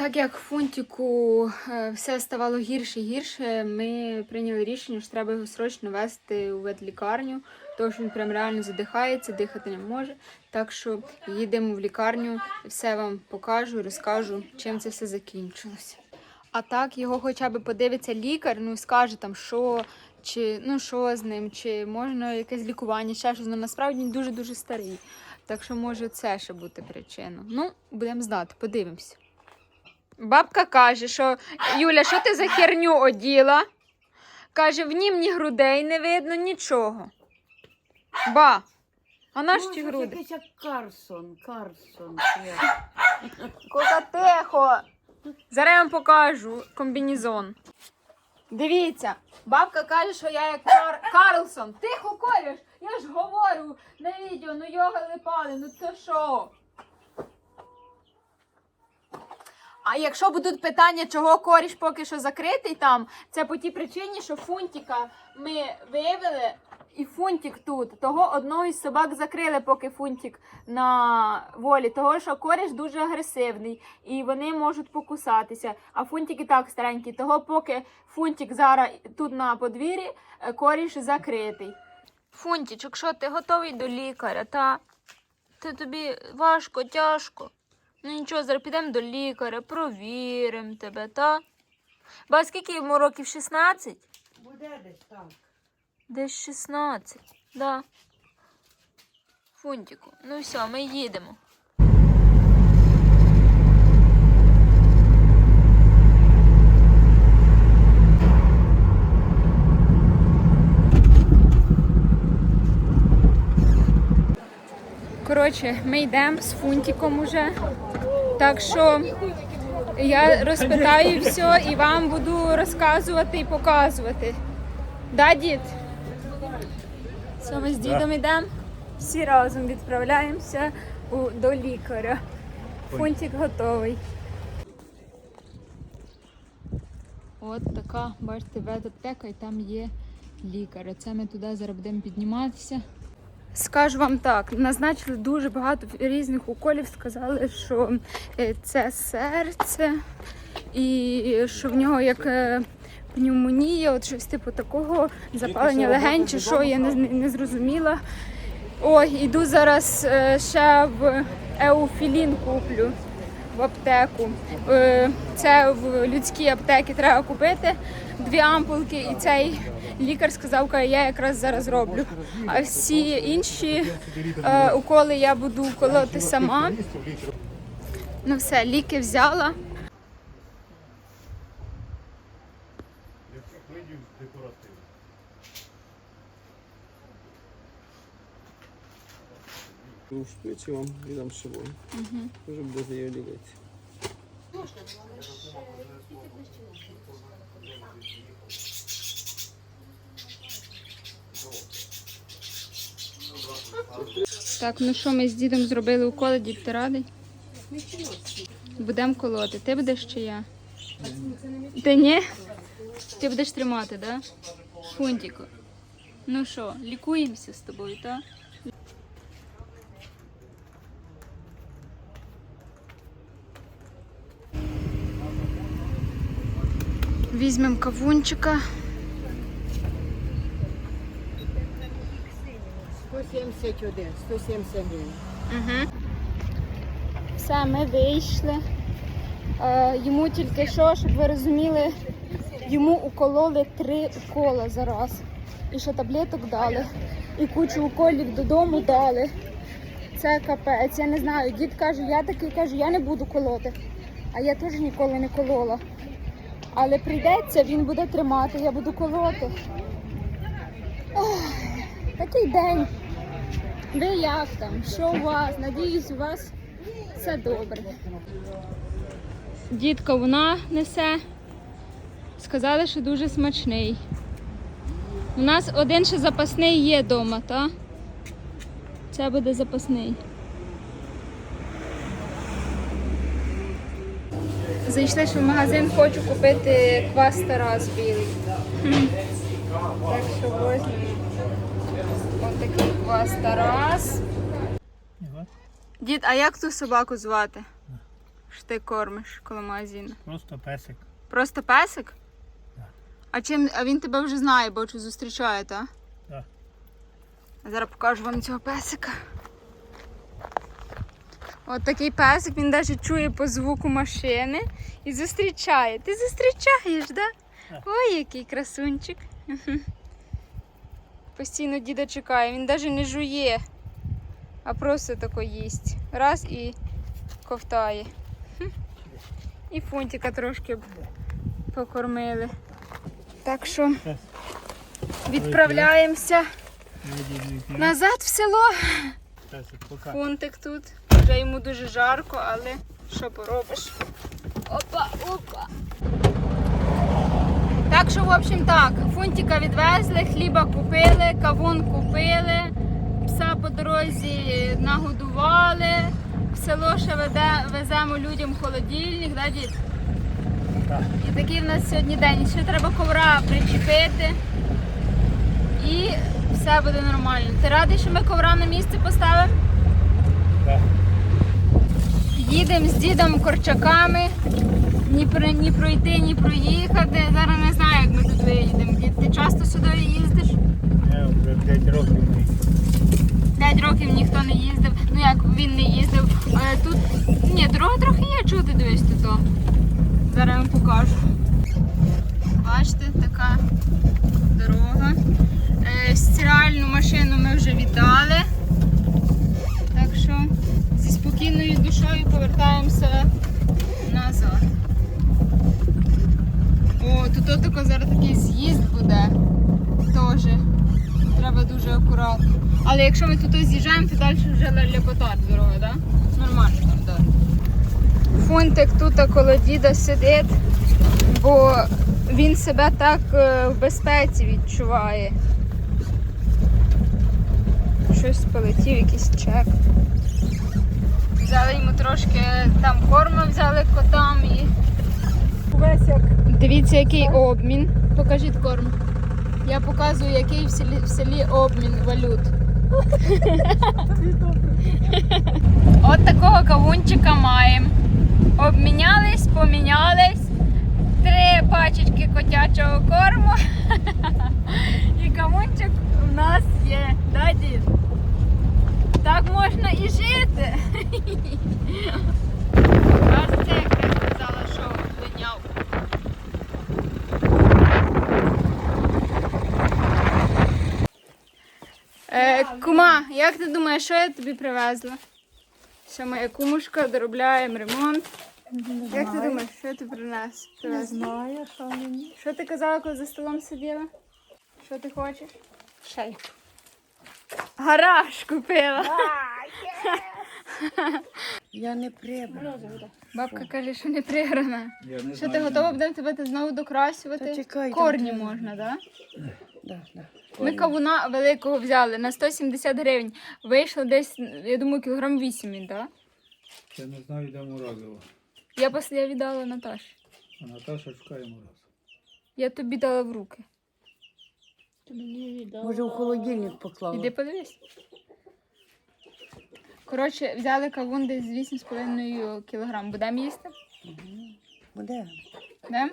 Так як Фунтіку е, все ставало гірше і гірше, ми прийняли рішення, що треба його срочно вести у ветлікарню, тому що він прям реально задихається, дихати не може. Так що їдемо в лікарню, все вам покажу, розкажу, чим це все закінчилося. А так його хоча б подивиться лікар, ну скаже там, що чи ну що з ним, чи можна якесь лікування, ще щось. Ну насправді він дуже дуже старий. Так що може це ще бути причина. Ну, будемо знати, подивимося. Бабка каже, що Юля, що ти за херню оділа? Каже, в нім ні грудей не видно, нічого. Ба, а наш ті груди? Якийсь як Карсон, Карсон. Кока тихо. Зараз я вам покажу комбінезон. Дивіться, бабка каже, що я як Кар... Карлсон. Тихо кореш, я ж говорю на відео, ну йога липали, ну то що? А якщо будуть питання, чого коріш поки що закритий там, це по тій причині, що фунтика ми виявили, і фунтик тут. Того одного із собак закрили, поки фунтик на волі. Того, що коріш дуже агресивний, і вони можуть покусатися. А фунтик і так старенький. Того, поки фунтик зараз тут на подвір'ї, е, коріш закритий. Фунтічок, що ти готовий до лікаря? Та? Ти тобі важко, тяжко. Ну нічого, зараз підемо до лікаря, провіримо тебе, та? Ба скільки йому років 16? Буде десь так. Десь 16, да. Фунтику. Ну все, ми їдемо. Коротше, ми йдемо з фунтиком уже. Так що я розпитаю все і вам буду розказувати і показувати. Да, дід? Все, ми з дідом йдемо. Всі разом відправляємося у, до лікаря. Фунтик готовий. От така, бачите, ветаптека і там є лікар. Оце ми туди зараз будемо підніматися. Скажу вам так, назначили дуже багато різних уколів, сказали, що е, це серце, і що в нього як е, пневмонія, от щось типу такого, запалення легень, чи що, я не, не зрозуміла. Ой, іду зараз е, ще в еуфілін куплю в аптеку. Це в людській аптеці треба купити дві ампулки, і цей лікар сказав, каже, я якраз зараз роблю. А всі інші е, уколи я буду колоти сама. Ну все, ліки взяла. Ну, шприці вам з собою. Угу. Вже буде Так, ну що, ми з дідом зробили уколи, дід ти радий? Будемо колоти. Ти будеш чи я? Ти ні? Ти будеш тримати, так? Да? Фунтіку. Ну що, лікуємося з тобою, так? Візьмемо кавунчика. 171, 170 гривень. Угу. Все, ми вийшли. Е, йому тільки що, щоб ви розуміли, йому укололи три укола зараз. І ще таблеток дали. І кучу уколів додому дали. Це капець. Я не знаю. Дід каже, я такий кажу, я не буду колоти. А я теж ніколи не колола. Але прийдеться, він буде тримати, я буду колоти. Ох, такий день. Ви як там? Що у вас? Надіюсь, у вас все добре. Дітка вона несе. Сказали, що дуже смачний. У нас один ще запасний є вдома, так? Це буде запасний. Зайшли в магазин, хочу купити квас Тарас білий. Хм. Так що возьмемо. Ось такий квас Тарас. Дід, а як ту собаку звати? що ти кормиш коло магазину? Просто песик. Просто песик? Так. А чим а він тебе вже знає, бачу, зустрічає, так? Так. Зараз покажу вам цього песика. От такий песик, він навіть чує по звуку машини і зустрічає. Ти зустрічаєш, да? Ой, який красунчик. Постійно діда чекає, він навіть не жує, а просто тако їсть. Раз і ковтає. І фунтика трошки покормили. Так що відправляємося назад в село. Фунтик тут. Вже йому дуже жарко, але що поробиш? Опа, опа. Так що, в общем, так, фунтика відвезли, хліба купили, кавун купили, пса по дорозі нагодували. В село ще веде, веземо людям холодильник, да, дід? Так. І такий в нас сьогодні день. Ще треба ковра причепити. І все буде нормально. Ти радий, що ми ковра на місце поставимо? Так. Їдемо з дідом корчаками. Ні, ні пройти, ні проїхати. Зараз не знаю, як ми тут виїдемо. Дід, ти часто сюди їздиш? Я вже 5 років не їздив. П'ять років ніхто не їздив. Ну як він не їздив. Але тут ні, дорога трохи є, чого ти дивись тут. Зараз вам покажу. Бачите, така дорога. Е, стиральну машину ми вже віддали. Спокійною душою повертаємося назад. О, тут отако зараз такий з'їзд буде. Теж. Треба дуже акуратно. Але якщо ми тут з'їжджаємо, то далі вже ляпота дорога, так? Да? Нормально там дорога. Фунтик тут коло діда сидить, бо він себе так е, в безпеці відчуває. Щось полетів, якийсь чек. Взяли йому трошки там корму, взяли котам і. Дивіться, який обмін. Покажіть корм. Я показую, який в селі, в селі обмін валют. От такого кавунчика маємо. Обмінялись, помінялись. Три пачечки котячого корму. І кавунчик у нас є. Да, дід? Так можна і жити. Кажеться, як я сказала, що линяв. Е, кума, як ти думаєш, що я тобі привезла? Що моя кумушка доробляємо ремонт. Як ти думаєш, що я тобі принес? Не привезла? знаю, що мені. Що ти казала, коли за столом сиділа? Що ти хочеш? Шей. Гараж купила. Я не прибрала. Бабка каже, що не приграна. Я не Що ти готова будемо тебе знову докрасювати? Та чекай, там Корні треба. можна, так? Да, да. Ми кавуна великого взяли на 170 гривень. Вийшло десь, я думаю, кілограм 8 він, так? Я не знаю, де морозиво. Я після віддала Наташі. А Наташа шукає морозиво. Я тобі дала в руки. Може, у холодильник поклала. Іди подивись. Коротше, взяли кавун десь з 8,5 кг. Будемо їсти? Буде. Да?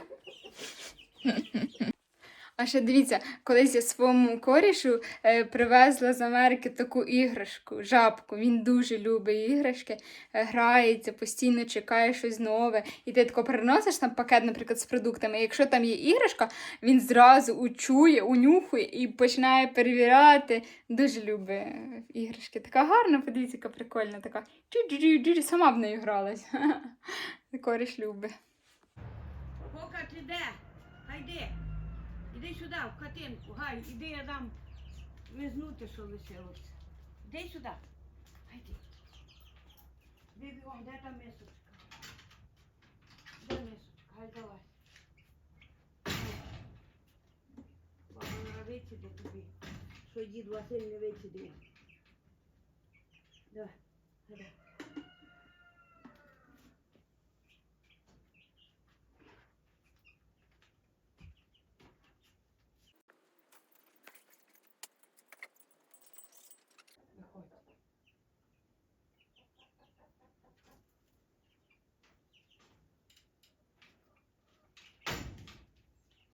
А ще дивіться, колись я своєму корішу е, привезла з Америки таку іграшку, жабку. Він дуже любить іграшки, е, грається, постійно чекає щось нове. І ти тако приносиш там пакет, наприклад, з продуктами. І якщо там є іграшка, він зразу учує, унюхує і починає перевіряти. Дуже любить е, іграшки. Така гарна, подивіться, яка прикольна, така. Чу-чу-чу-чу, сама в неї гралась. Коріш любить. Пока ти де? Хайди. Іди сюди, в хатинку. Гай, іди я дам визнути, що лишилося. Іди сюди. Хайди. Іди бігом, де та мисочка? Де мисочка? Гай давай. Баба вичиде тобі. Що дід Василь не вичиде. Давай, давай.